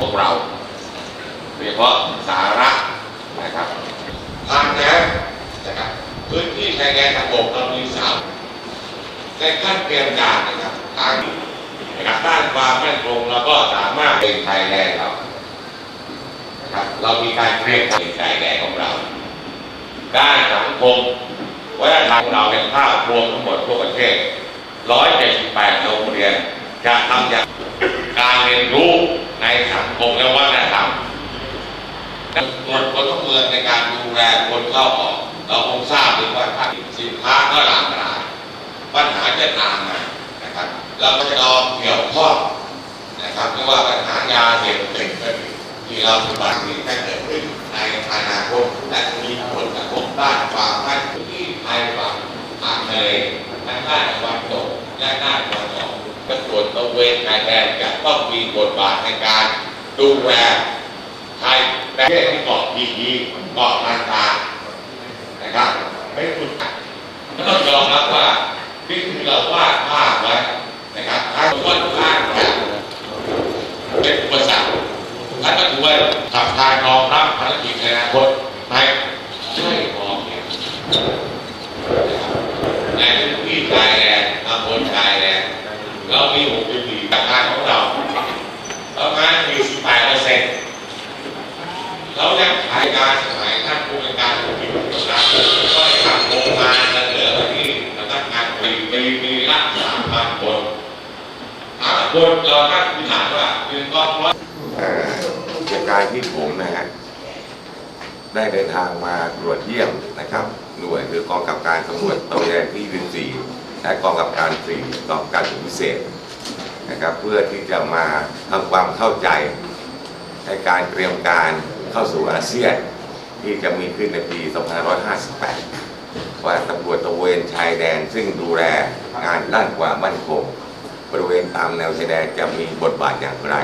พวกเราโดยเฉพาะสาระนะครับทางน้ำนะครับพื้นที่ชายแดนทางบกเรามีสามในขั้นเตรียมการนะครับทางนะครับด้านความมั่นคงเราก็สามารถเป็นชายแดนเรานะ ครับเรามีการเตรียมการชายแดนของเรา ด้านสังคมวัฒนธรรมของเราเป็นภาพรวมทั้งหมดทั่วประเทศ 178 โรงเรียน จะทำอย่างการเรียนรู้ในสังคมและวัฒนธรรมตรวจคนเข้าเมืองในการดูแลคนเข้าออก เราคงทราบดีว่าถ้าสินค้าก็หลากหลายปัญหาจะตามมานะครับ เราก็จะลองเกี่ยวข้องนะครับไม่ว่าปัญหายาเสพติดก็ดี ที่เราปฏิบัติที่จะเกิดขึ้นในภายในาคตและมีผลกระทบด้านความมั่นคงที่ภายฝั่งทางทะเลทางด้านตะวันตกและด้านตะวันออกกระทรวงตะเวนชายแดนจะต้องมีบทบาทในการดูแลไทยประเทศที่เกาะพีพีเกาะลันตานะครับเป็นจุด ต้องยอมรับว่านี่คือเราวาดภาพไว้นะครับถ้าวาดภาพเนี่ยเป็นอุปสรรคท่านก็ถือว่าขับทางรองรับภารกิจในอนาคตไหมใช่พอเพียงนะครับในพื้นที่ชายแดนตำบลชายแดนเรามี64ประการของเราประมาณ48เปอร์เซ็นต์เรา ยการสมัยท่านผู้ในวยการผู้มีประสบการณ์ก็ได้ทำโครงการเสนอไปที่สำนักงานปีปีปีละสามพันคนสามพันคนเราตั้งพื้นฐานว่าหนึ่งกองร้อยเอ่อจากการที่ผมนะฮะได้เดินทางมาตรวจเยี่ยมนะครับ หน่วยคือกองกับการตำรวจตระเวนที่วินสีและกองกับการสี่กองการพิเศษนะครับ เพื่อที่จะมาทำความเข้าใจในการเตรียมการ เข้าสู่อาเซียนที่จะมีขึ้นในปี 2558 ว่าตำรวจตะเวนชายแดนซึ่งดูแลงานด้านความมั่นคงบริเวณตามแนวชายแดนจะมีบทบาทอย่างไร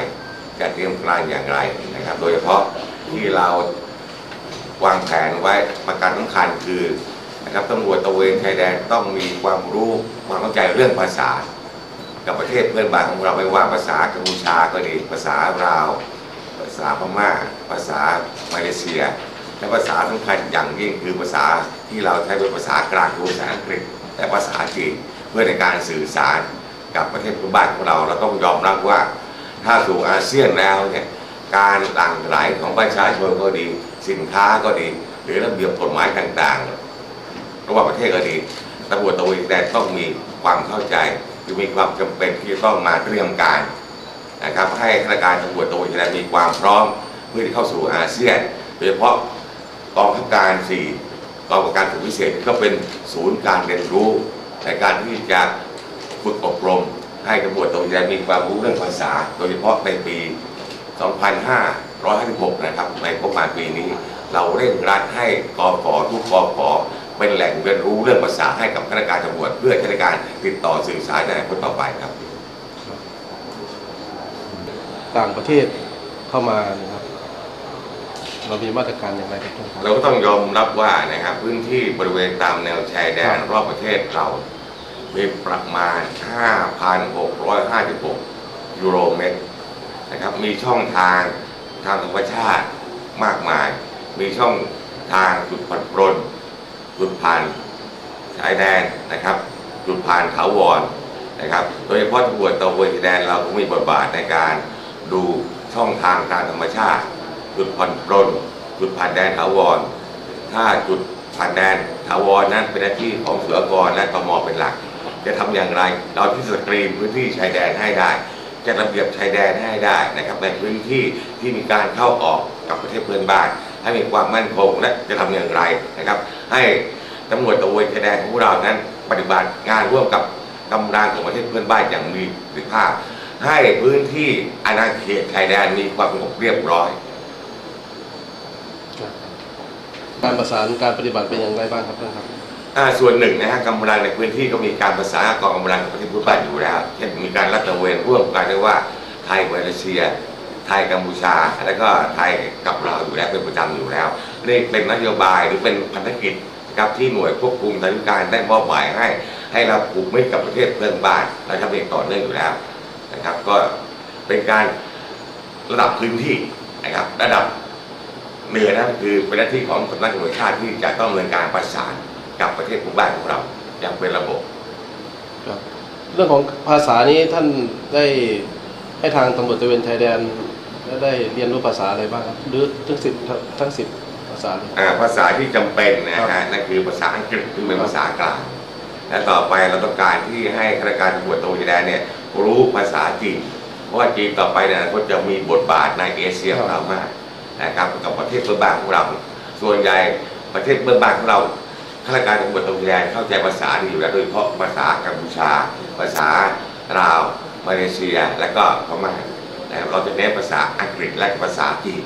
จะเตรียมการอย่างไรนะครับ โดยเฉพาะที่เราวางแผนไว้ประการสำคัญคือนะครับตำรวจตะเวนชายแดนต้องมีความรู้ความเข้าใจเรื่องภาษา กับประเทศเพื่อนบ้านของเราไม่ว่าภาษากัมพูชาก็ดีภาษาลาว ษาพม่า ภาษามาเลเซีย และภาษาสำคัญอย่างยิ่งคือภาษาที่เราใช้เป็นภาษากลางคือภาษาอังกฤษและภาษาจีนเพื่อในการสื่อสารกับประเทศเพื่อนบ้านของเรา เราต้องยอมรับว่า ถ้าสู่อาเซียนแล้วเนี่ยการหลั่งไหลของประชาชนก็ดี สินค้าก็ดี หรือระเบียบกฎหมายต่างๆ ระหว่างประเทศก็ดีตำรวจตระเวนแดนต้องมีความเข้าใจคือมีความจำเป็นที่จะต้องมาเตรียมการ ให้ข้าราชการตำรวจตระเวนแดนมีความพร้อมเพื่อที่เข้าสู่อาเซียนโดยเฉพาะกองทัพการสี่กองกับการฝึกพิเศษก็เป็นศูนย์การเรียนรู้ในการที่จะฝึกอบรม ให้ตำรวจตระเวนแดนมีความรู้เรื่องภาษา โดยเฉพาะในปี 2556 นะครับในประมาณปีนี้ เราเร่งรัดให้กอขอทุกกอขอเป็นแหล่งเรียนรู้เรื่องภาษาให้กับข้าราชการตำรวจเพื่อใช้ในการติดต่อสื่อสารในอนาคตต่อไปครับ ต่างประเทศเข้ามานะครับเรามีมาตรการอย่างไรครับท่านครับ เราก็ต้องยอมรับว่านะครับพื้นที่บริเวณตามแนวชายแดนรอบประเทศเรา มีประมาณ 5,656 ยูโรเมตรนะครับมีช่องทางทางธรรมชาติมากมาย มีช่องทางจุดผ่อนปรนจุดผ่านชายแดนนะครับ จุดผ่านถาวรนะครับ โดยเฉพาะตำรวจตะเวนชายแดนเราก็มีบทบาทในการ ดูช่องทางทางธรรมชาติ จุดผ่อนปรนจุดผ่านแดนถาวร ถ้าจุดผ่านแดนถาวรนั้นเป็นหน้าที่ของเสือกรและตมเป็นหลัก จะทำอย่างไรเราที่สกรีนพื้นที่ชายแดนให้ได้จะระเบียบชายแดนให้ได้นะครับในพื้นที่ที่มีการเข้าออกกับประเทศเพื่อนบ้าน ให้มีความมั่นคงและจะทำอย่างไรนะครับ ให้ตำรวจตะเวนชายแดนของเรานั้น ปฏิบัติงานร่วมกับกำลังของประเทศเพื่อนบ้านอย่างมีประสิทธิภาพ ให้พื้นที่อาณาเขตชายแดนมีความสงบเรียบร้อย การประสานการปฏิบัติเป็นอย่างไรบ้างครับท่านครับอ่าส่วนหนึ่งนะฮะกำลังในพื้นที่ก็มีการประสานกับกองกำลังของประเทศเพื่อนบ้านอยู่แล้วเช่นมีการรัดตระเวนร่วมกันเรียกว่าไทยมาเลเซีย ไทยกัมพูชา แล้วก็ไทยกับเราวอยู่แล้วเป็นประจำอยู่แล้วนี่เป็นนโยบายหรือเป็นพันธกิจนะครับที่หน่วยควบคุมทางการได้มอบหมายให้ ให้เราผูกมิตรกับประเทศเพื่อนบ้านนะครับอย่างต่อเนื่องอยู่แล้ว นะครับ ก็เป็นการระดับพื้นที่นะครับ ระดับเหนือนั่นคือเป็นหน้าที่ของสำนักงานตำรวจแห่งชาติที่จะต้องดำเนินการประสานกับประเทศเพื่อนบ้านของเราอย่างเป็นระบบครับเรื่องของภาษานี้ท่านได้ให้ทางตำรวจตระเวนชายแดนได้เรียนรู้ภาษาอะไรบ้างครับหรือทั้งสิบทั้งสิบภาษาเลยอ่าภาษาที่จำเป็นนะครัฮะบนั่นคือภาษาอังกฤษซึ่งเป็นภาษากลางและต่อไปเราต้องการที่ให้ข้าราชการตำรวจตระเวนชายแดนเนี่ย รู้ภาษาจีน เพราะว่าจีนต่อไปเนี่ยก็จะมีบทบาทในเอเชียของเรามากนะครับกับประเทศเพื่อนบ้านของเรา ส่วนใหญ่ประเทศเพื่อนบ้านของเราข้าราชการตำรวจตระเวนชายเข้าใจภาษาดีอยู่แล้วโดยเฉพาะภาษากัมพูชา ภาษาลาวมาเลเซีย และก็พม่าเราจะเน้นภาษาอังกฤษและภาษาจีน